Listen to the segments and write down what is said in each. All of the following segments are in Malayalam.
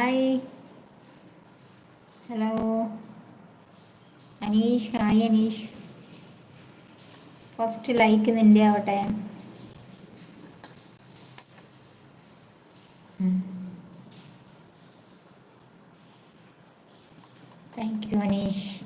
Hi. Hello. Aneesh hi Aneesh. First like നിന്റെ ആവട്ടെ. Thank you Aneesh.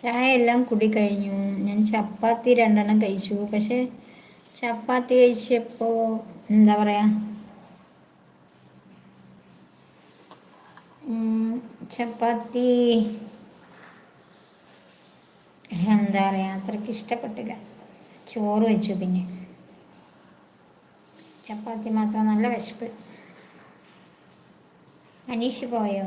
ചായ എല്ലാം കുടി കഴിഞ്ഞു ഞാൻ ചപ്പാത്തി രണ്ടെണ്ണം കഴിച്ചു. പക്ഷെ ചപ്പാത്തി കഴിച്ചപ്പോൾ എന്താ പറയാ? ചപ്പാത്തി എന്താ പറയാ? അത്രയ്ക്ക് ഇഷ്ടപ്പെട്ടില്ല. ചോറ് വെച്ചു പിന്നെ. ചപ്പാത്തി മാത്രം നല്ല വിശപ്പ്. അനീഷ് പോയോ?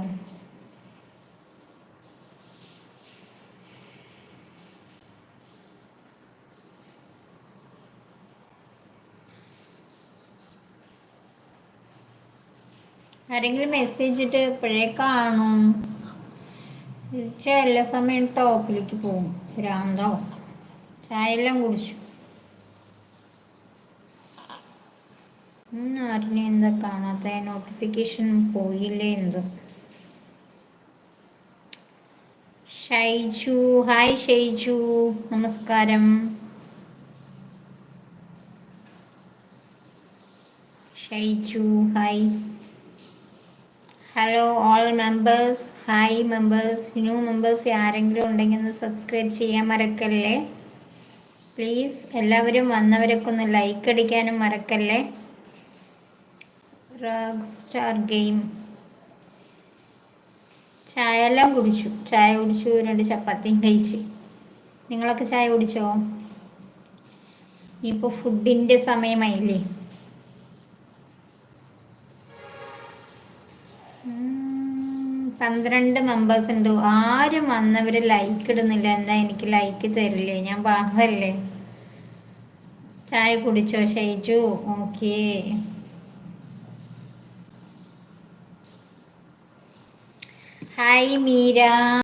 ആരെങ്കിലും മെസ്സേജ് ഇട്ട് ഇപ്പോഴേ കാണും. ചില സമയം ടോപ്പിലേക്ക് പോകും. ഭ്രാന്താവും. ചായ എല്ലാം കുടിച്ചു ആരിനെ എന്താ കാണാത്ത? നോട്ടിഫിക്കേഷൻ പോയില്ലേ എന്തോ. ഷൈജു ഹായ് ഷൈജു. നമസ്കാരം. Shaiju hi hello all members hi members new members ആരെങ്കിലും ഉണ്ടെങ്കിൽ ഒന്ന് സബ്സ്ക്രൈബ് ചെയ്യാൻ മറക്കല്ലേ? പ്ലീസ് എല്ലാവരും വന്നവരൊക്കെ ഒന്ന് ലൈക്ക് അടിക്കാനും മറക്കല്ലേ? സ്റ്റാർ ഗെയിം ചായ എല്ലാം കുടിച്ചു. ചായ കുടിച്ചു രണ്ട് ചപ്പാത്തിയും കഴിച്ച്. നിങ്ങളൊക്കെ ചായ കുടിച്ചോ? ഇപ്പോൾ ഫുഡിന്റെ സമയമായില്ലേ? പന്ത്രണ്ട് മെമ്പേഴ്സ് ഉണ്ട്. ആരും വന്നവർ ലൈക്ക് ഇടുന്നില്ല. എന്താ എനിക്ക് ലൈക്ക് തരില്ലേ? ഞാൻ പാവല്ലേ? ചായ കുടിച്ചോ? ഷൈജു? ഓക്കേ. ഹായ് മീര.